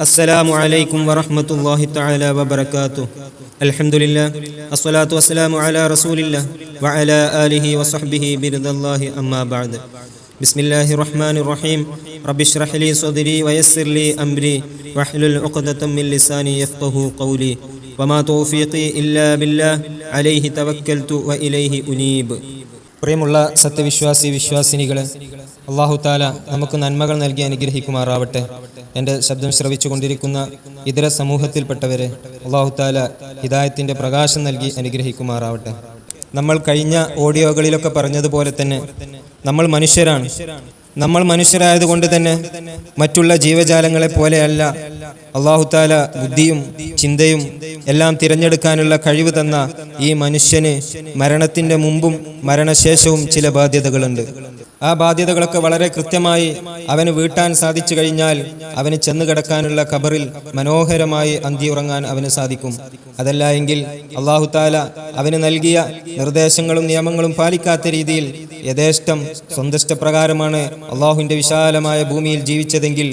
السلام عليكم ورحمة الله تعالى وبركاته الحمد لله الصلاة والسلام على رسول الله وعلى آله وصحبه برضا الله أما بعد بسم الله الرحمن الرحيم رب اشرح لي صدري ويسر لي أمري واحلل عقدة من لساني يفقه قولي وما توفيقي إلا بالله عليه توكلت وإليه أنيب പ്രിയമുള്ള സത്യവിശ്വാസി വിശ്വാസിനികളെ അള്ളാഹു താല നമുക്ക് നന്മകൾ നൽകി അനുഗ്രഹിക്കുമാറാവട്ടെ എന്റെ ശബ്ദം ശ്രവിച്ചുകൊണ്ടിരിക്കുന്ന ഇതര സമൂഹത്തിൽപ്പെട്ടവരെ അള്ളാഹുത്താല ഹിദായത്തിന്റെ പ്രകാശം നൽകി അനുഗ്രഹിക്കുമാറാവട്ടെ. നമ്മൾ കഴിഞ്ഞ ഓഡിയോകളിലൊക്കെ പറഞ്ഞതുപോലെ തന്നെ നമ്മൾ മനുഷ്യരാണ്. നമ്മൾ മനുഷ്യരായതുകൊണ്ട് തന്നെ മറ്റുള്ള ജീവജാലങ്ങളെ പോലെയല്ല അള്ളാഹുത്താല ബുദ്ധിയും ചിന്തയും എല്ലാം തിരഞ്ഞെടുക്കാനുള്ള കഴിവ് തന്ന ഈ മനുഷ്യന് മരണത്തിന്റെ മുമ്പും മരണശേഷവും ചില ബാധ്യതകളുണ്ട്. ആ ബാധ്യതകളൊക്കെ വളരെ കൃത്യമായി അവന് വീട്ടാൻ സാധിച്ചു കഴിഞ്ഞാൽ അവന് ചെന്ന് കിടക്കാനുള്ള ഖബറിൽ മനോഹരമായി അന്തി ഉറങ്ങാൻ അവന് സാധിക്കും. അതല്ല എങ്കിൽ അള്ളാഹുത്താല അവന് നൽകിയ നിർദ്ദേശങ്ങളും നിയമങ്ങളും പാലിക്കാത്ത രീതിയിൽ യഥേഷ്ടം സ്വന്തഷ്ടപ്രകാരമാണ് അള്ളാഹുവിന്റെ വിശാലമായ ഭൂമിയിൽ ജീവിച്ചതെങ്കിൽ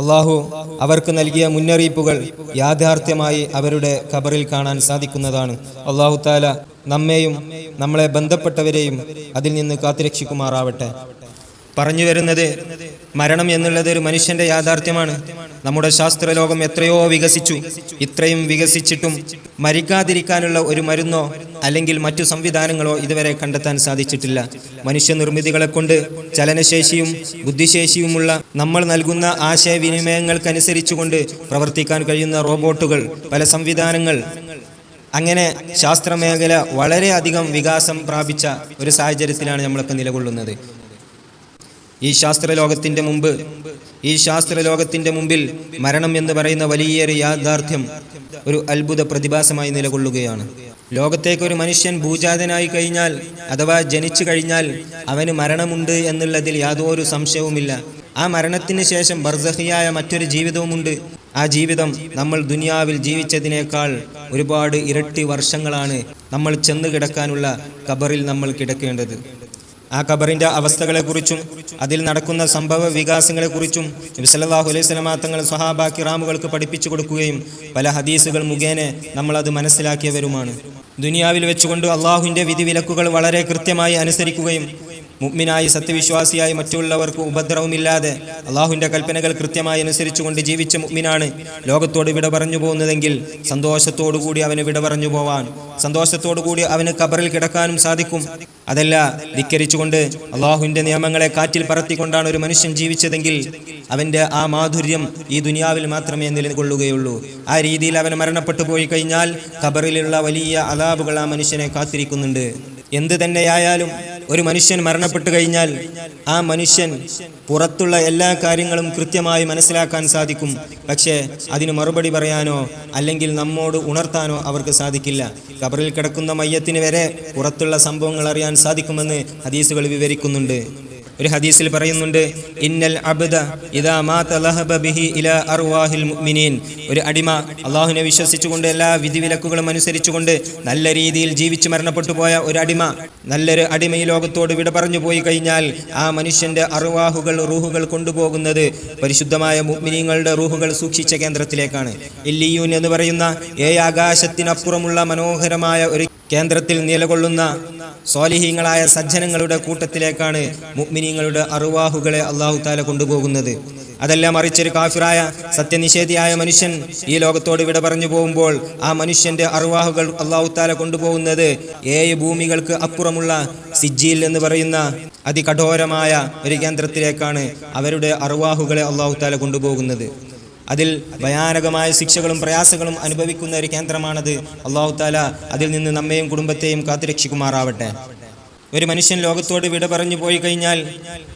അള്ളാഹു അവർക്ക് നൽകിയ മുന്നറിയിപ്പുകൾ യാഥാർത്ഥ്യമായി അവരുടെ ഖബറിൽ കാണാൻ സാധിക്കുന്നതാണ്. അള്ളാഹു താല നമ്മെയും നമ്മളെ ബന്ധപ്പെട്ടവരെയും അതിൽ നിന്ന് കാത്തുരക്ഷിക്കുമാറാവട്ടെ. പറഞ്ഞു വരുന്നത് മരണം എന്നുള്ളത് ഒരു മനുഷ്യന്റെ യാഥാർത്ഥ്യമാണ്. നമ്മുടെ ശാസ്ത്രലോകം എത്രയോ വികസിച്ചു. ഇത്രയും വികസിച്ചിട്ടും മരിക്കാതിരിക്കാനുള്ള ഒരു മരുന്നോ അല്ലെങ്കിൽ മറ്റു സംവിധാനങ്ങളോ ഇതുവരെ കണ്ടെത്താൻ സാധിച്ചിട്ടില്ല. മനുഷ്യനിർമ്മിതികളെ കൊണ്ട് ചലനശേഷിയും ബുദ്ധിശേഷിയുമുള്ള നമ്മൾ നൽകുന്ന ആശയവിനിമയങ്ങൾക്കനുസരിച്ചുകൊണ്ട് പ്രവർത്തിക്കാൻ കഴിയുന്ന റോബോട്ടുകൾ പല സംവിധാനങ്ങൾ. അങ്ങനെ ശാസ്ത്രമേഖല വളരെയധികം വികാസം പ്രാപിച്ച ഒരു സാഹചര്യത്തിലാണ് നമ്മളൊക്കെ നിലകൊള്ളുന്നത്. ഈ ശാസ്ത്രലോകത്തിന്റെ മുമ്പ് ഈ ശാസ്ത്രലോകത്തിന്റെ മുമ്പിൽ മരണം എന്ന് പറയുന്ന വലിയൊരു യാഥാർത്ഥ്യം ഒരു അത്ഭുത പ്രതിഭാസമായി നിലകൊള്ളുകയാണ്. ലോകത്തേക്ക് ഒരു മനുഷ്യൻ ഭൂജാതനായി കഴിഞ്ഞാൽ അഥവാ ജനിച്ചു കഴിഞ്ഞാൽ അവന് മരണമുണ്ട് എന്നുള്ളതിൽ യാതൊരു സംശയവുമില്ല. ആ മരണത്തിന് ശേഷം ബർസഹിയായ മറ്റൊരു ജീവിതവുമുണ്ട്. ആ ജീവിതം നമ്മൾ ദുനിയാവിൽ ജീവിച്ചതിനേക്കാൾ ഒരുപാട് ഇരട്ടി വർഷങ്ങളാണ് നമ്മൾ ചെന്ന് കിടക്കാനുള്ള കബറിൽ നമ്മൾ കിടക്കേണ്ടത്. ആ ഖബറിന്റെ അവസ്ഥകളെക്കുറിച്ചും അതിൽ നടക്കുന്ന സംഭവ വികാസങ്ങളെക്കുറിച്ചും നബി സല്ലല്ലാഹു അലൈഹി വസല്ലമ തങ്ങൾ സ്വഹാബ കിറാമുകൾക്ക് പഠിപ്പിച്ചു കൊടുക്കുകയും പല ഹദീസുകൾ മുഖേന നമ്മൾ അത് മനസ്സിലാക്കിയവരുമാണ്. ദുനിയാവിൽ വെച്ചുകൊണ്ട് അള്ളാഹുവിന്റെ വിധിവിലക്കുകൾ വളരെ കൃത്യമായി അനുസരിക്കുകയും മുഗ്മിനായി സത്യവിശ്വാസിയായി മറ്റുള്ളവർക്ക് ഉപദ്രവമില്ലാതെ അള്ളാഹുവിന്റെ കൽപ്പനകൾ കൃത്യമായി അനുസരിച്ചുകൊണ്ട് ജീവിച്ച മുഗ്മിനാണ് ലോകത്തോട് വിട പറഞ്ഞു പോകുന്നതെങ്കിൽ സന്തോഷത്തോടുകൂടി അവന് വിട പറഞ്ഞു പോവാൻ സന്തോഷത്തോടുകൂടി അവന് കബറിൽ കിടക്കാനും സാധിക്കും. അതല്ല ധിക്കരിച്ചുകൊണ്ട് അള്ളാഹുവിന്റെ നിയമങ്ങളെ കാറ്റിൽ പറത്തിക്കൊണ്ടാണ് ഒരു മനുഷ്യൻ ജീവിച്ചതെങ്കിൽ അവന്റെ ആ മാധുര്യം ഈ ദുനിയാവിൽ മാത്രമേ നിലകൊള്ളുകയുള്ളൂ. ആ രീതിയിൽ അവൻ മരണപ്പെട്ടു പോയി കഴിഞ്ഞാൽ ഖബറിലുള്ള വലിയ അലാബുകൾ ആ മനുഷ്യനെ കാത്തിരിക്കുന്നുണ്ട്. എന്ത് തന്നെയായാലും ഒരു മനുഷ്യൻ മരണപ്പെട്ടു കഴിഞ്ഞാൽ ആ മനുഷ്യൻ പുറത്തുള്ള എല്ലാ കാര്യങ്ങളും കൃത്യമായി മനസ്സിലാക്കാൻ സാധിക്കും. പക്ഷേ അതിന് മറുപടി പറയാനോ അല്ലെങ്കിൽ നമ്മോട് ഉണർത്താനോ അവർക്ക് സാധിക്കില്ല. കബറിൽ കിടക്കുന്ന മയ്യത്തിന് വരെ പുറത്തുള്ള സംഭവങ്ങൾ അറിയാൻ സാധിക്കുമെന്ന് ഹദീസുകൾ വിവരിക്കുന്നുണ്ട്. ഒരു ഹദീസിൽ പറയുന്നുണ്ട് ഇന്നൽ അബ്ദ ഇദാ മാത ലഹബ ബിഹി ഇലാ അർവാഹിൽ മുഅ്മിനീൻ. ഒരു അടിമ അള്ളാഹുവിനെ വിശ്വസിച്ചുകൊണ്ട് എല്ലാ വിധിവിലക്കുകളും അനുസരിച്ചുകൊണ്ട് നല്ല രീതിയിൽ ജീവിച്ച് മരണപ്പെട്ടു പോയ ഒരു അടിമ നല്ലൊരു അടിമ ഈ ലോകത്തോട് വിട പറഞ്ഞു പോയി കഴിഞ്ഞാൽ ആ മനുഷ്യന്റെ അറുവാഹുകൾ റൂഹുകൾ കൊണ്ടുപോകുന്നത് പരിശുദ്ധമായ മുഅ്മിനീങ്ങളുടെ റൂഹുകൾ സൂക്ഷിച്ച കേന്ദ്രത്തിലേക്കാണ്. ഇല്ലിയൂൻ എന്ന് പറയുന്ന ഏ ആകാശത്തിനപ്പുറമുള്ള മനോഹരമായ ഒരു കേന്ദ്രത്തിൽ നിലകൊള്ളുന്ന സ്വാലിഹീങ്ങളായ സജ്ജനങ്ങളുടെ കൂട്ടത്തിലേക്കാണ് മുഅ്മിനീങ്ങളുടെ അറുവാഹുകളെ അള്ളാഹു താല കൊണ്ടുപോകുന്നത്. അതെല്ലാം മറിച്ചൊരു കാഫിറായ സത്യനിഷേധിയായ മനുഷ്യൻ ഈ ലോകത്തോട് വിട പറഞ്ഞു പോകുമ്പോൾ ആ മനുഷ്യന്റെ അറുവാഹുകൾ അള്ളാഹു താല കൊണ്ടുപോകുന്നത് ഏഴ് ഭൂമികൾക്ക് അപ്പുറമുള്ള സിജ്ജിയിൽ എന്ന് പറയുന്ന അതികഠോരമായ ഒരു കേന്ദ്രത്തിലേക്കാണ് അവരുടെ അറുവാഹുകളെ അള്ളാഹു താല കൊണ്ടുപോകുന്നത്. അതിൽ ഭയാനകമായ ശിക്ഷകളും പ്രയാസങ്ങളും അനുഭവിക്കുന്ന ഒരു കേന്ദ്രമാണത്. അള്ളാഹു താല അതിൽ നിന്ന് നമ്മയും കുടുംബത്തെയും കാത്തുരക്ഷിക്കുമാറാവട്ടെ. ഒരു മനുഷ്യൻ ലോകത്തോട് വിട പറഞ്ഞു പോയി കഴിഞ്ഞാൽ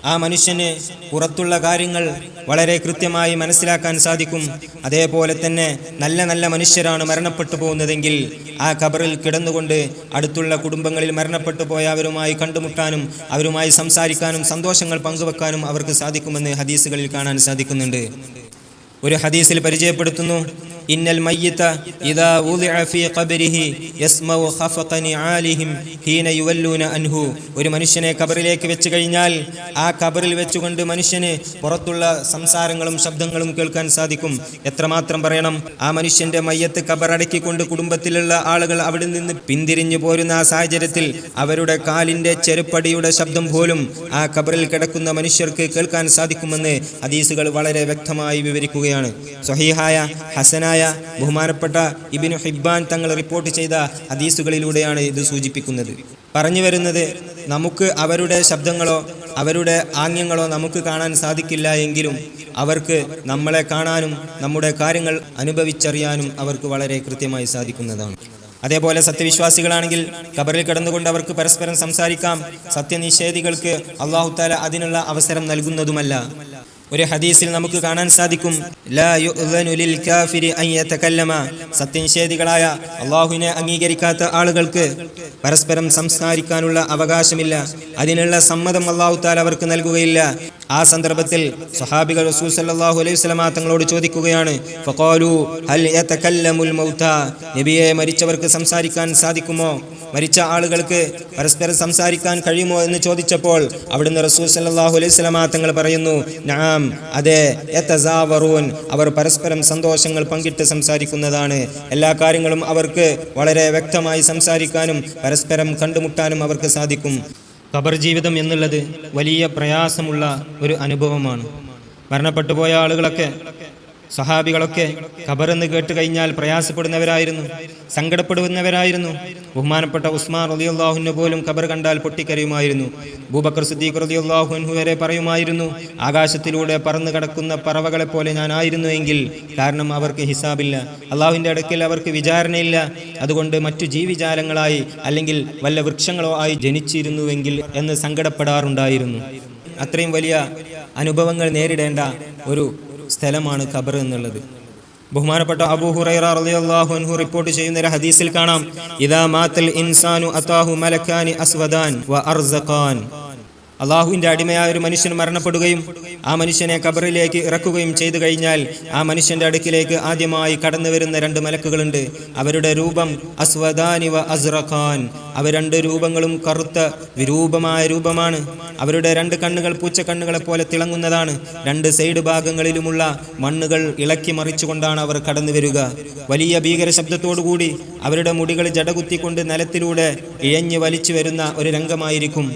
ആ മനുഷ്യന് പുറത്തുള്ള കാര്യങ്ങൾ വളരെ കൃത്യമായി മനസ്സിലാക്കാൻ സാധിക്കും. അതേപോലെ തന്നെ നല്ല നല്ല മനുഷ്യരാണ് മരണപ്പെട്ടു പോകുന്നതെങ്കിൽ ആ ഖബറിൽ കിടന്നുകൊണ്ട് അടുത്തുള്ള കുടുംബങ്ങളിൽ മരണപ്പെട്ടു പോയ അവരുമായി കണ്ടുമുട്ടാനും അവരുമായി സംസാരിക്കാനും സന്തോഷങ്ങൾ പങ്കുവെക്കാനും അവർക്ക് സാധിക്കുമെന്ന് ഹദീസുകളിൽ കാണാൻ സാധിക്കുന്നുണ്ട്. ഒരു ഹദീസിൽ പരിചയപ്പെടുത്തുന്നു. ഇന്നൽ الميت ഇദാ وضع في قبره يسمع خفق نعالهم حين يولون അൻഹു. ഒരു മനുഷ്യനെ കബറിലേക്ക് വെച്ചു കഴിഞ്ഞാൽ ആ കബറിൽ വെച്ചുകൊണ്ട് മനുഷ്യനെ പുറത്തുള്ള സംസാരങ്ങളും ശബ്ദങ്ങളും കേൾക്കാൻ സാധിക്കും. എത്രമാത്രം പറയണം? ആ മനുഷ്യന്റെ മയ്യത്ത് കബറടക്കിക്കൊണ്ട് കുടുംബത്തിലുള്ള ആളുകൾ അവിടെ നിന്ന് പിന്തിരിഞ്ഞു പോരുന്ന ആ സാഹചര്യത്തിൽ അവരുടെ കാലിന്റെ ചെരുപ്പടിയുടെ ശബ്ദം പോലും ആ കബറിൽ കിടക്കുന്ന മനുഷ്യർക്ക് കേൾക്കാൻ സാധിക്കുമെന്ന് ഹദീസുകൾ വളരെ വ്യക്തമായി വിവരിക്കുകയാണ്. സ്വഹീഹായ ഹസനായ ബഹുമാനപ്പെട്ട ഇബിനു ഹിബ്ബാൻ തങ്ങൾ റിപ്പോർട്ട് ചെയ്ത ഹദീസുകളിലൂടെയാണ് ഇത് സൂചിപ്പിക്കുന്നത്. പറഞ്ഞു വരുന്നത് നമുക്ക് അവരുടെ ശബ്ദങ്ങളോ അവരുടെ ആംഗ്യങ്ങളോ നമുക്ക് കാണാൻ സാധിക്കില്ല എങ്കിലും അവർക്ക് നമ്മളെ കാണാനും നമ്മുടെ കാര്യങ്ങൾ അനുഭവിച്ചറിയാനും അവർക്ക് വളരെ കൃത്യമായി സാധിക്കുന്നതാണ്. അതേപോലെ സത്യവിശ്വാസികളാണെങ്കിൽ കബറിൽ കിടന്നുകൊണ്ട് അവർക്ക് പരസ്പരം സംസാരിക്കാം. സത്യനിഷേധികൾക്ക് അള്ളാഹുത്താല അതിനുള്ള അവസരം നൽകുന്നതുമല്ല. ഒരു ഹദീസിൽ നമുക്ക് കാണാൻ സാധിക്കും. സത്യനിഷേധികളായ അള്ളാഹുവിനെ അംഗീകരിക്കാത്ത ആളുകൾക്ക് പരസ്പരം സംസാരിക്കാനുള്ള അവകാശമില്ല. അതിനുള്ള സമ്മതം അള്ളാഹു താൽ അവർക്ക് നൽകുകയില്ല. ആ സന്ദർഭത്തിൽ സഹാബികൾ റസൂൽ സല്ലല്ലാഹു അലൈഹി വസല്ലമ തങ്ങളോട് ചോദിക്കുകയാണ് ഫഖാലു ഹൽ യതകല്ലമുൽ മൗത നബിയെ മരിച്ചവർക്ക് സംസാരിക്കാൻ സാധിക്കുമോ? മരിച്ച ആളുകൾക്ക് പരസ്പരം സംസാരിക്കാൻ കഴിയുമോ എന്ന് ചോദിച്ചപ്പോൾ അവിടുന്ന് റസൂൽ സല്ലല്ലാഹു അലൈഹി വസല്ലമ തങ്ങൾ പറയുന്നു നാം അതെ യതസാവറൂൻ. അവർ പരസ്പരം സന്തോഷങ്ങൾ പങ്കിട്ട് സംസാരിക്കുന്നതാണ്. എല്ലാ കാര്യങ്ങളും അവർക്ക് വളരെ വ്യക്തമായി സംസാരിക്കാനും പരസ്പരം കണ്ടുമുട്ടാനും അവർക്ക് സാധിക്കും. ഖബർ ജീവിതം എന്നുള്ളത് വലിയ പ്രയാസമുള്ള ഒരു അനുഭവമാണ്. മരണപ്പെട്ടുപോയ ആളുകളൊക്കെ സഹാബികളൊക്കെ ഖബറെന്ന് കേട്ട് കഴിഞ്ഞാൽ പ്രയാസപ്പെടുന്നവരായിരുന്നു സങ്കടപ്പെടുന്നവരായിരുന്നു. ബഹുമാനപ്പെട്ട ഉസ്മാൻ റളിയല്ലാഹുവിന് പോലും ഖബർ കണ്ടാൽ പൊട്ടിക്കരയുമായിരുന്നു. ഭൂബക്കർ സുദ്ദീഖ് റളിയല്ലാഹുൻഹു വരെ പറയുമായിരുന്നു ആകാശത്തിലൂടെ പറന്നു കിടക്കുന്ന പറവകളെ പോലെ ഞാനായിരുന്നു എങ്കിൽ കാരണം അവർക്ക് ഹിസാബില്ല. അള്ളാഹുവിന്റെ അടുക്കൽ അവർക്ക് വിചാരണയില്ല. അതുകൊണ്ട് മറ്റു ജീവിജാലങ്ങളായി അല്ലെങ്കിൽ വല്ല വൃക്ഷങ്ങളോ ആയി ജനിച്ചിരുന്നുവെങ്കിൽ എന്ന് സങ്കടപ്പെടാറുണ്ടായിരുന്നു. അത്രയും വലിയ അനുഭവങ്ങൾ നേരിടേണ്ട ഒരു സ്ഥലമാണ് ഖബർ എന്നുള്ളത്. ബഹുമാനപ്പെട്ട അബൂ ഹുറൈറ റളിയല്ലാഹു അൻഹു റിപ്പോർട്ട് ചെയ്യുന്ന ഒരു ഹദീസിൽ കാണാം ഇദാ മാത്തൽ ഇൻസാനു അതാഹു മലക്കാനി അസ്വദാൻ വ അർസഖാൻ. അള്ളാഹുവിന്റെ അടിമയായ ഒരു മനുഷ്യൻ മരണപ്പെടുകയും ആ മനുഷ്യനെ കബറിലേക്ക് ഇറക്കുകയും ചെയ്തു കഴിഞ്ഞാൽ ആ മനുഷ്യന്റെ അടുക്കിലേക്ക് ആദ്യമായി കടന്നു വരുന്ന രണ്ട് മലക്കുകളുണ്ട്. അവരുടെ രൂപം അസ്വദാനിവ അസ്റഖാൻ. അവ രണ്ട് രൂപങ്ങളും കറുത്ത വിരൂപമായ രൂപമാണ്. അവരുടെ രണ്ട് കണ്ണുകൾ പൂച്ച കണ്ണുകളെ പോലെ തിളങ്ങുന്നതാണ്. രണ്ട് സൈഡ് ഭാഗങ്ങളിലുമുള്ള മണ്ണുകൾ ഇളക്കി മറിച്ചുകൊണ്ടാണ് അവർ കടന്നു വരിക. വലിയ ഭീകര ശബ്ദത്തോടുകൂടി അവരുടെ മുടികൾ ജടകുത്തിക്കൊണ്ട് നിലത്തിലൂടെ ഇഴഞ്ഞു വലിച്ചു വരുന്ന ഒരു രംഗമായിരിക്കും.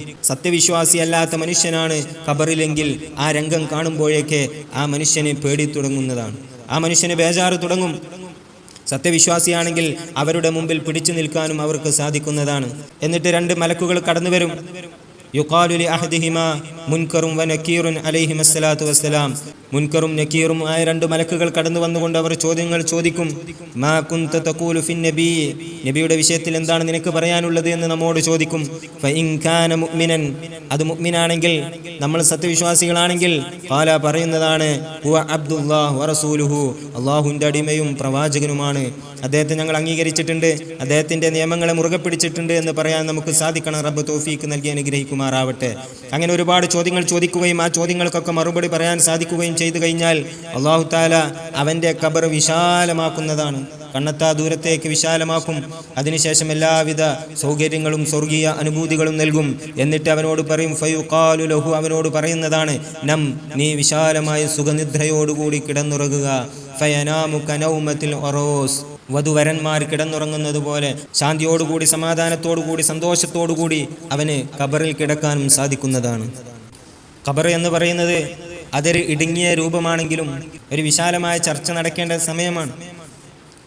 സത്യവിശ്വാസിയല്ലാത്ത മനുഷ്യനാണ് ഖബറിലെങ്കിൽ ആ രംഗം കാണുമ്പോഴേക്ക് ആ മനുഷ്യനെ പേടി തുടങ്ങുന്നതാണ്. ആ മനുഷ്യന് ബേജാറ് തുടങ്ങും. സത്യവിശ്വാസിയാണെങ്കിൽ അവരുടെ മുമ്പിൽ പിടിച്ചു നിൽക്കാനും അവർക്ക് സാധിക്കുന്നതാണ്. എന്നിട്ട് രണ്ട് മലക്കുകൾ കടന്നു വരും യുക്കാലുലി അഹദിഹിമ മുൻകറും വനക്കീറും അലൈഹിമസ്സലാത്തു അലൈഹിം വസ്സലാം. മുൻകറും നക്കീറും ആയ രണ്ട് മലക്കുകൾ കടന്നു വന്നുകൊണ്ട് അവർ ചോദ്യങ്ങൾ ചോദിക്കും. മാ കുന്ത നബി? നബിയുടെ വിഷയത്തിൽ എന്താണ് നിനക്ക് പറയാനുള്ളത് എന്ന് നമ്മോട് ചോദിക്കും. മുഅ്മിനൻ. അത് മുഅ്മിനാണെങ്കിൽ നമ്മൾ സത്യവിശ്വാസികളാണെങ്കിൽ പാല പറയുന്നതാണ്. ഹുവ അടിമയും പ്രവാചകനുമാണ്. അദ്ദേഹത്തെ ഞങ്ങൾ അംഗീകരിച്ചിട്ടുണ്ട്. അദ്ദേഹത്തിന്റെ നിയമങ്ങളെ മുറുകെ പിടിച്ചിട്ടുണ്ട് എന്ന് പറയാൻ നമുക്ക് സാധിക്കണം. റബ്ബ് തോഫീക്ക് നൽകി അനുഗ്രഹിക്കുമാറാവട്ടെ. അങ്ങനെ ഒരുപാട് ചോദ്യങ്ങൾ ചോദിക്കുകയും ആ ചോദ്യങ്ങൾക്കൊക്കെ മറുപടി പറയാൻ സാധിക്കുകയും ചെയ്തു കഴിഞ്ഞാൽ അള്ളാഹു താല അവന്റെ ഖബർ വിശാലമാക്കുന്നതാണ്. കണ്ണത്താ ദൂരത്തേക്ക് വിശാലമാക്കും. അതിനുശേഷം എല്ലാവിധ സൗകര്യങ്ങളും സ്വർഗീയ അനുഭൂതികളും നൽകും. എന്നിട്ട് അവനോട് പറയും ഫയുക്കാലു ലഹു അവനോട് പറയുന്നതാണ് നം നീ വിശാലമായ സുഖനിദ്രയോടുകൂടി കിടന്നുറങ്ങുക. ഫയനാമു കനൗമത്തിൽ ഒറോസ്. വധുവരന്മാർ കിടന്നുറങ്ങുന്നത് പോലെ ശാന്തിയോടുകൂടി സമാധാനത്തോടുകൂടി സന്തോഷത്തോടുകൂടി അവന് കബറിൽ കിടക്കാനും സാധിക്കുന്നതാണ്. ഖബർ എന്ന് പറയുന്നത് അതൊരു ഇടുങ്ങിയ രൂപമാണെങ്കിലും ഒരു വിശാലമായ ചർച്ച നടക്കേണ്ട സമയമാണ്.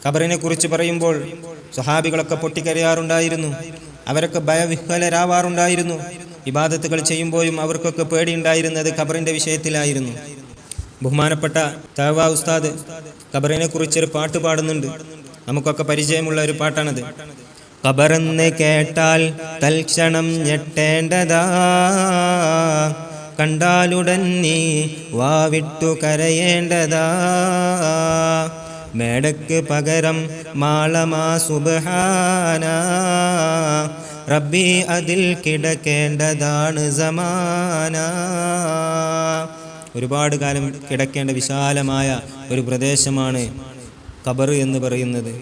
ഖബറിനെ കുറിച്ച് പറയുമ്പോൾ സ്വഹാബികളൊക്കെ പൊട്ടിക്കരയാറുണ്ടായിരുന്നു. അവരൊക്കെ ഭയവിഹ്വലരാവാറുണ്ടായിരുന്നു. ഇബാദത്തുകൾ ചെയ്യുമ്പോഴും അവർക്കൊക്കെ പേടിയുണ്ടായിരുന്നത് ഖബറിന്റെ വിഷയത്തിലായിരുന്നു. ബഹുമാനപ്പെട്ട തവ ഉസ്താദ് ഖബറിനെ കുറിച്ചൊരു പാട്ട് പാടുന്നുണ്ട്. നമുക്കൊക്കെ പരിചയമുള്ള ഒരു പാട്ടാണത്. ഖബറെന്ന് കേട്ടാൽ തൽക്ഷണം ഞെട്ടേണ്ടതാ. കണ്ടാലുടൻ നീ വാവിട്ടു കരയേണ്ടതാ. മേടക്ക് പകരം മാളമാ സുബഹാന. റബ്ബി അതിൽ കിടക്കേണ്ടതാണ് സമാന. ഒരുപാട് കാലം കിടക്കേണ്ട വിശാലമായ ഒരു പ്രദേശമാണ് കബർ എന്ന് പറയുന്നത്.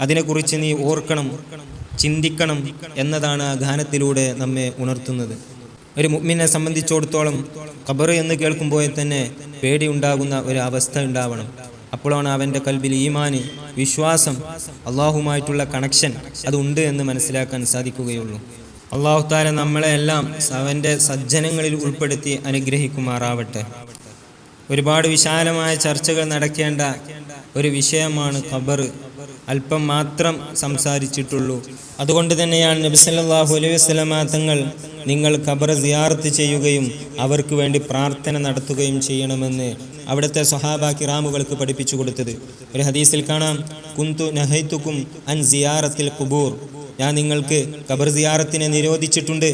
അതിനെക്കുറിച്ച് നീ ഓർക്കണം ചിന്തിക്കണം എന്നതാണ് ആ ഗാനത്തിലൂടെ നമ്മെ ഉണർത്തുന്നത്. ഒരു മുഅ്മിനെ സംബന്ധിച്ചിടത്തോളം ഖബർ എന്ന് കേൾക്കുമ്പോൾ തന്നെ പേടിയുണ്ടാകുന്ന ഒരു അവസ്ഥ ഉണ്ടാവണം. അപ്പോഴാണ് അവന്റെ കൽബിൽ ഈമാന് വിശ്വാസം അള്ളാഹുമായിട്ടുള്ള കണക്ഷൻ അതുണ്ട് എന്ന് മനസ്സിലാക്കാൻ സാധിക്കുകയുള്ളൂ. അള്ളാഹു താല നമ്മളെ എല്ലാം അവന്റെ സജ്ജനങ്ങളിൽ ഉൾപ്പെടുത്തി അനുഗ്രഹിക്കുമാറാവട്ടെ. ഒരുപാട് വിശാലമായ ചർച്ചകൾ നടക്കേണ്ട ഒരു വിഷയമാണ് ഖബർ. അല്പം മാത്രം സംസാരിച്ചിട്ടുള്ളൂ. അതുകൊണ്ട് തന്നെയാണ് നബി സല്ലല്ലാഹു അലൈഹി വസല്ലമ തങ്ങൾ നിങ്ങൾ ഖബർ സിയാർത്ത് ചെയ്യുകയും അവർക്ക് വേണ്ടി പ്രാർത്ഥന നടത്തുകയും ചെയ്യണമെന്ന് അവിടുത്തെ സൊഹാബ കിറാമുകൾക്ക് പഠിപ്പിച്ചു കൊടുത്തത്. ഒരു ഹദീസിൽ കാണാം കുന്തു നഹൈത്തുക്കും അൻ സിയാറത്തിൽ കുബൂർ ഞാൻ നിങ്ങൾക്ക് ഖബർ സിയാറത്തിനെ നിരോധിച്ചിട്ടുണ്ട്.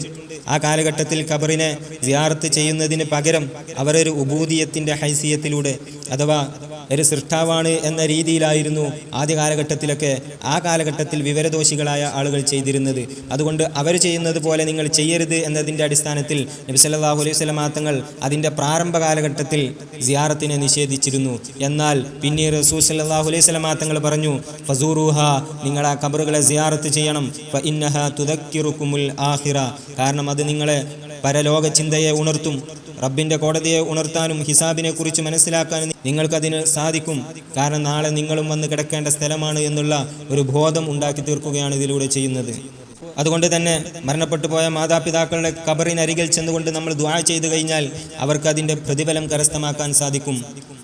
ആ കാലഘട്ടത്തിൽ ഖബറിനെ സിയാറത്ത് ചെയ്യുന്നതിന് പകരം അവരൊരു ഒരു ഉബൂദിയത്തിന്റെ ഹൈസിയത്തിലൂടെ അഥവാ ഒരു സൃഷ്ടാവാണ് എന്ന രീതിയിലായിരുന്നു ആദ്യ കാലഘട്ടത്തിലൊക്കെ ആ കാലഘട്ടത്തിൽ വിവരദോഷികളായ ആളുകൾ ചെയ്തിരുന്നത്. അതുകൊണ്ട് അവർ ചെയ്യുന്നത് പോലെ നിങ്ങൾ ചെയ്യരുത് എന്നതിന്റെ അടിസ്ഥാനത്തിൽ നബി സല്ലല്ലാഹു അലൈഹി വസല്ലം തങ്ങൾ അതിന്റെ പ്രാരംഭ കാലഘട്ടത്തിൽ സിയാറത്തിനെ നിഷേധിച്ചിരുന്നു. എന്നാൽ പിന്നീട് റസൂൽ സല്ലാഹു അലൈഹി വസല്ലം തങ്ങൾ പറഞ്ഞു ഫസൂറുഹ നിങ്ങൾ ആ കബറുകളെ സിയാറത്ത് ചെയ്യണം. ഇന്നഹ തുതക്കിറുക്കുമുൽ ആഹിറ കാരണം അത് നിങ്ങളെ പരലോക ചിന്തയെ ഉണർത്തും റബ്ബിന്റെ കോടതിയെ ഉണർത്താനും ഹിസാബിനെ കുറിച്ച് മനസ്സിലാക്കാനും നിങ്ങൾക്കതിന് സാധിക്കും. കാരണം നാളെ നിങ്ങളും വന്ന് കിടക്കേണ്ട സ്ഥലമാണ് എന്നുള്ള ഒരു ബോധം ഉണ്ടാക്കി തീർക്കുകയാണ് ഇതിലൂടെ ചെയ്യുന്നത്. അതുകൊണ്ട് തന്നെ മരണപ്പെട്ടു പോയ മാതാപിതാക്കളുടെ കബറിനരികിൽ ചെന്നുകൊണ്ട് നമ്മൾ ദ്വാ ചെയ്തു കഴിഞ്ഞാൽ അവർക്ക് അതിന്റെ പ്രതിഫലം കരസ്ഥമാക്കാൻ സാധിക്കും.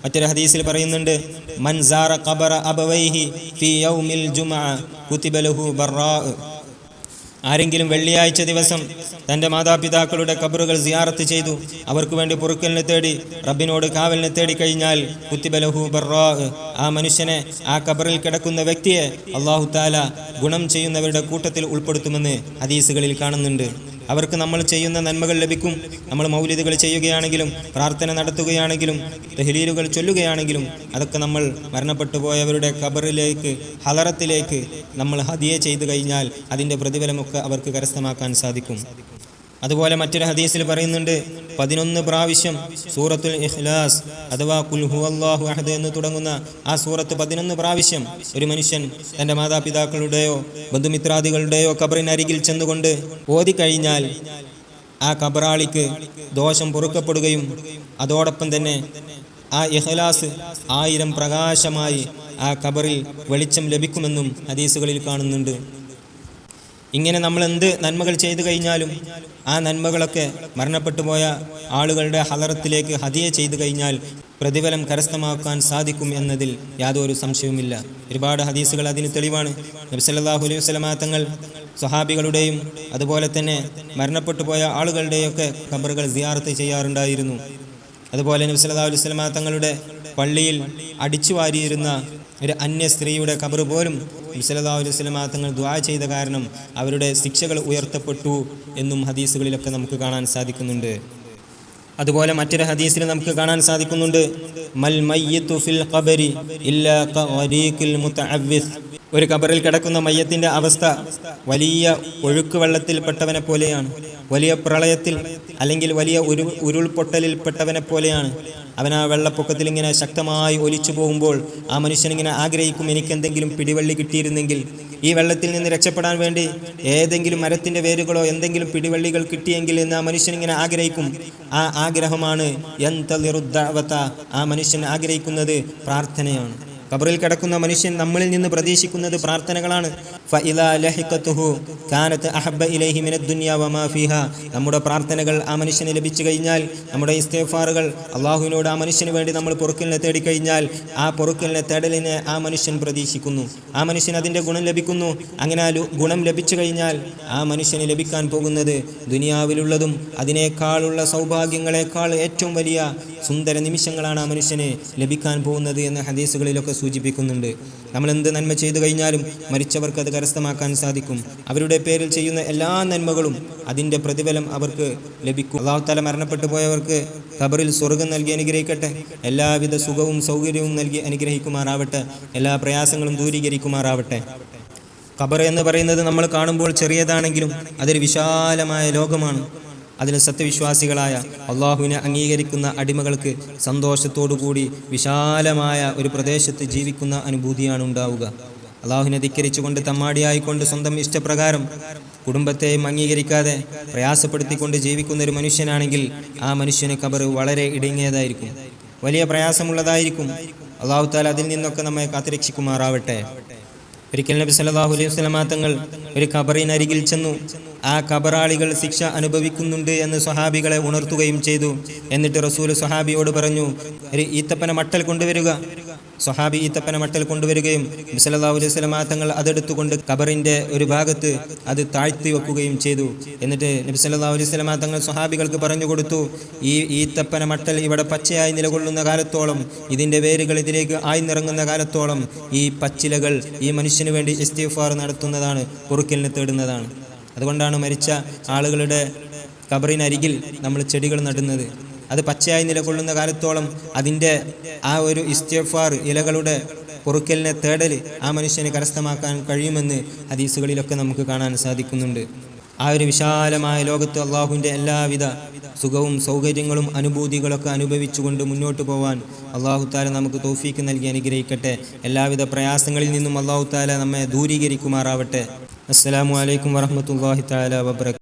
മറ്റൊരു ഹദീസിൽ പറയുന്നുണ്ട് മൻസാറ ഖബറ അബവൈഹി ഫി യൗമിൽ ജുമഅ കുതിബ ലഹു ബർറാ ആരെങ്കിലും വെള്ളിയാഴ്ച ദിവസം തന്റെ മാതാപിതാക്കളുടെ കബറുകൾ സിയാറത്ത് ചെയ്തു അവർക്ക് വേണ്ടി പൊറുക്കലിനെ തേടി റബ്ബിനോട് കാവലിനെ തേടി കഴിഞ്ഞാൽ കുത്തിബലഹു ബർറാഹ് ആ മനുഷ്യനെ ആ കബറിൽ കിടക്കുന്ന വ്യക്തിയെ അള്ളാഹു താല ഗുണം ചെയ്യുന്നവരുടെ കൂട്ടത്തിൽ ഉൾപ്പെടുത്തുമെന്ന് ഹദീസുകളിൽ കാണുന്നുണ്ട്. അവർക്ക് നമ്മൾ ചെയ്യുന്ന നന്മകൾ ലഭിക്കും. നമ്മൾ മൗലിദുകൾ ചെയ്യുകയാണെങ്കിലും പ്രാർത്ഥന നടത്തുകയാണെങ്കിലും തെഹ്ലീലുകൾ ചൊല്ലുകയാണെങ്കിലും അതൊക്കെ നമ്മൾ മരണപ്പെട്ടു പോയവരുടെ ഖബറിലേക്ക് ഹലറത്തിലേക്ക് നമ്മൾ ഹതിയെ ചെയ്തു കഴിഞ്ഞാൽ അതിന്റെ പ്രതിഫലമൊക്കെ അവർക്ക് കരസ്ഥമാക്കാൻ സാധിക്കും. അതുപോലെ മറ്റൊരു ഹദീസിൽ പറയുന്നുണ്ട് പതിനൊന്ന് പ്രാവശ്യം സൂറത്തുൽ ഇഖ്ലാസ് അഥവാ കുൽ ഹുവല്ലാഹു അഹദ് എന്ന് തുടങ്ങുന്ന ആ സൂറത്ത് പതിനൊന്ന് പ്രാവശ്യം ഒരു മനുഷ്യൻ തന്റെ മാതാപിതാക്കളുടെയോ ബന്ധുമിത്രാദികളുടെയോ കബറിനരികിൽ ചെന്നുകൊണ്ട് ഓതിക്കഴിഞ്ഞാൽ ആ കബറാളിക്ക് ദോഷം പൊറുക്കപ്പെടുകയും അതോടൊപ്പം തന്നെ ആ ഇഹ്ലാസ് ആയിരം പ്രകാശമായി ആ കബറിൽ വെളിച്ചം ലഭിക്കുമെന്നും ഹദീസുകളിൽ കാണുന്നുണ്ട്. ഇങ്ങനെ നമ്മൾ എന്ത് നന്മകൾ ചെയ്തു കഴിഞ്ഞാലും ആ നന്മകളൊക്കെ മരണപ്പെട്ടു പോയ ആളുകളുടെ ഹലറത്തിലേക്ക് ഹതിയെ ചെയ്തു കഴിഞ്ഞാൽ പ്രതിഫലം കരസ്ഥമാക്കാൻ സാധിക്കും എന്നതിൽ യാതൊരു സംശയവുമില്ല. ഒരുപാട് ഹദീസുകൾ അതിന് തെളിവാണ്. നബ്സല്ലാഹു അലൈഹി വസ്ലമാ തങ്ങൾ സ്വഹാബികളുടെയും അതുപോലെ തന്നെ മരണപ്പെട്ടു പോയ ആളുകളുടെയൊക്കെ ഖബറുകൾ സിയാർത്ത് ചെയ്യാറുണ്ടായിരുന്നു. അതുപോലെ നബി സല്ലല്ലാഹു അലൈഹി വസല്ലമ തങ്ങളുടെ പള്ളിയിൽ അടിച്ചു വാരിയിരുന്ന ഒരു അന്യ സ്ത്രീയുടെ കബർ പോലും മുസലതാ വസല്ലമ തങ്ങൾ ദുആ ചെയ്ത കാരണം അവരുടെ ശിക്ഷകൾ ഉയർത്തപ്പെട്ടു എന്നും ഹദീസുകളിലൊക്കെ നമുക്ക് കാണാൻ സാധിക്കുന്നുണ്ട്. അതുപോലെ മറ്റൊരു ഹദീസിൽ നമുക്ക് കാണാൻ സാധിക്കുന്നുണ്ട്. മൽ ഫിൽ ഖബരി ഇല്ലാ ഒരു കബറിൽ കിടക്കുന്ന മയ്യത്തിന്റെ അവസ്ഥ വലിയ ഒഴുക്ക് വെള്ളത്തിൽപ്പെട്ടവനെ പോലെയാണ്. വലിയ പ്രളയത്തിൽ അല്ലെങ്കിൽ വലിയ ഉരു ഉരുൾപൊട്ടലിൽപ്പെട്ടവനെ പോലെയാണ്. അവൻ ആ വെള്ളപ്പൊക്കത്തിൽ ഇങ്ങനെ ശക്തമായി ഒലിച്ചു പോകുമ്പോൾ ആ മനുഷ്യൻ ഇങ്ങനെ ആഗ്രഹിക്കും എനിക്കെന്തെങ്കിലും പിടിവള്ളി കിട്ടിയിരുന്നെങ്കിൽ ഈ വെള്ളത്തിൽ നിന്ന് രക്ഷപ്പെടാൻ വേണ്ടി ഏതെങ്കിലും മരത്തിന്റെ വേരുകളോ എന്തെങ്കിലും പിടിവള്ളികൾ കിട്ടിയെങ്കിൽ എന്ന് ആ മനുഷ്യൻ ഇങ്ങനെ ആഗ്രഹിക്കും ആ ആഗ്രഹമാണ് യന്തലിറുദ്ദഅവത. ആ മനുഷ്യൻ ആഗ്രഹിക്കുന്നത് പ്രാർത്ഥനയാണ് ഖബറിൽ കിടക്കുന്ന മനുഷ്യൻ നമ്മളിൽ നിന്ന് പ്രതീക്ഷിക്കുന്നത് പ്രാർത്ഥനകളാണ്. നമ്മുടെ പ്രാർത്ഥനകൾ ആ മനുഷ്യന് ലഭിച്ചു കഴിഞ്ഞാൽ നമ്മുടെ ഇസ്തേഫാറുകൾ അള്ളാഹുവിനോട് ആ മനുഷ്യന് വേണ്ടി നമ്മൾ പൊറുക്കലിനെ തേടിക്കഴിഞ്ഞാൽ ആ പൊറുക്കലിനെ തേടലിനെ ആ മനുഷ്യൻ പ്രതീക്ഷിക്കുന്നു. ആ മനുഷ്യൻ അതിന്റെ ഗുണം ലഭിക്കുന്നു. അങ്ങനെ ഗുണം ലഭിച്ചു കഴിഞ്ഞാൽ ആ മനുഷ്യന് ലഭിക്കാൻ പോകുന്നത് ദുനിയാവിലുള്ളതും അതിനേക്കാളുള്ള സൗഭാഗ്യങ്ങളെക്കാൾ ഏറ്റവും വലിയ സുന്ദര നിമിഷങ്ങളാണ് ആ മനുഷ്യന് ലഭിക്കാൻ പോകുന്നത് എന്ന ഹദീസുകളിലൊക്കെ സൂചിപ്പിക്കുന്നുണ്ട്. നമ്മൾ എന്ത് നന്മ ചെയ്തു കഴിഞ്ഞാലും മരിച്ചവർക്ക് അത് കരസ്ഥമാക്കാൻ സാധിക്കും. അവരുടെ പേരിൽ ചെയ്യുന്ന എല്ലാ നന്മകളും അതിന്റെ പ്രതിഫലം അവർക്ക് ലഭിക്കും. അള്ളാഹുത്താല മരണപ്പെട്ടു പോയവർക്ക് ഖബറിൽ സ്വർഗം നൽകി അനുഗ്രഹിക്കട്ടെ. എല്ലാവിധ സുഖവും സൗകര്യവും നൽകി അനുഗ്രഹിക്കുമാറാവട്ടെ. എല്ലാ പ്രയാസങ്ങളും ദൂരീകരിക്കുമാറാവട്ടെ. ഖബർ എന്ന് പറയുന്നത് നമ്മൾ കാണുമ്പോൾ ചെറിയതാണെങ്കിലും അതൊരു വിശാലമായ ലോകമാണ്. അതിന് സത്യവിശ്വാസികളായ അള്ളാഹുവിനെ അംഗീകരിക്കുന്ന അടിമകൾക്ക് സന്തോഷത്തോടുകൂടി വിശാലമായ ഒരു പ്രദേശത്ത് ജീവിക്കുന്ന അനുഭൂതിയാണ് ഉണ്ടാവുക അള്ളാഹുവിനെ ധിക്കരിച്ചുകൊണ്ട് തമ്മാടിയായിക്കൊണ്ട് സ്വന്തം ഇഷ്ടപ്രകാരം കുടുംബത്തെയും അംഗീകരിക്കാതെ പ്രയാസപ്പെടുത്തിക്കൊണ്ട് ജീവിക്കുന്ന ഒരു മനുഷ്യനാണെങ്കിൽ ആ മനുഷ്യന് കബർ വളരെ ഇടുങ്ങിയതായിരിക്കും. വലിയ പ്രയാസമുള്ളതായിരിക്കും. അള്ളാഹു താല അതിൽ നിന്നൊക്കെ നമ്മെ കാത്തുരക്ഷിക്കുമാറാവട്ടെ. ഒരിക്കൽ നബി സല്ലല്ലാഹു അലൈഹി വസല്ലമ തങ്ങൾ ഒരു ഖബറിനരികിൽ ചെന്നു. ആ ഖബറാളികൾ ശിക്ഷ അനുഭവിക്കുന്നുണ്ട് എന്ന് സ്വഹാബികളെ ഉണർത്തുകയും ചെയ്തു. എന്നിട്ട് റസൂൽ സ്വഹാബിയോട് പറഞ്ഞു ഒരു ഈത്തപ്പന മട്ടൽ കൊണ്ടുവരിക. സ്വഹാബി ഈത്തപ്പന മട്ടൽ കൊണ്ടുവരികയും നബി സല്ലല്ലാഹു അലൈഹി വസല്ലമ തങ്ങൾ അതെടുത്തുകൊണ്ട് ഖബറിന്റെ ഒരു ഭാഗത്ത് അത് താഴ്ത്തി വെക്കുകയും ചെയ്തു. എന്നിട്ട് നബി സല്ലല്ലാഹു അലൈഹി വസല്ലമ തങ്ങൾ സ്വഹാബികൾക്ക് പറഞ്ഞു കൊടുത്തു ഈ ഈത്തപ്പന മട്ടൽ ഇവിടെ പച്ചയായി നിലകൊള്ളുന്ന കാലത്തോളം ഇതിന്റെ വേരുകൾ ഇതിലേക്ക് ആയിന്നിറങ്ങുന്ന കാലത്തോളം ഈ പച്ചിലകൾ ഈ മനുഷ്യന് വേണ്ടി ഇസ്തിഫാർ നടത്തുന്നതാണ് കുറുക്കലിന് തേടുന്നതാണ്. അതുകൊണ്ടാണ് മരിച്ച ആളുകളുടെ കബറിനരികിൽ നമ്മൾ ചെടികൾ നടുന്നത്. അത് പച്ചയായി നിലകൊള്ളുന്ന കാലത്തോളം അതിന്റെ ആ ഒരു ഇസ്തിഫാർ ഇലകളുടെ പൊറുക്കലിനെ തേടൽ ആ മനുഷ്യനെ കരസ്ഥമാക്കാൻ കഴിയുമെന്ന് ഹദീസുകളിലൊക്കെ നമുക്ക് കാണാൻ സാധിക്കുന്നുണ്ട്. ആ ഒരു വിശാലമായ ലോകത്ത് അള്ളാഹുവിന്റെ എല്ലാവിധ സുഖവും സൗകര്യങ്ങളും അനുഭൂതികളൊക്കെ അനുഭവിച്ചുകൊണ്ട് മുന്നോട്ട് പോവാൻ അള്ളാഹു താല നമുക്ക് തോഫീക്ക് നൽകി അനുഗ്രഹിക്കട്ടെ. എല്ലാവിധ പ്രയാസങ്ങളിൽ നിന്നും അള്ളാഹു താല നമ്മെ ദൂരീകരിക്കുമാറാവട്ടെ. അസ്സാം വലൈക്കും വറഹമത്തല്ലാഹി താല വബർക്കാത്തു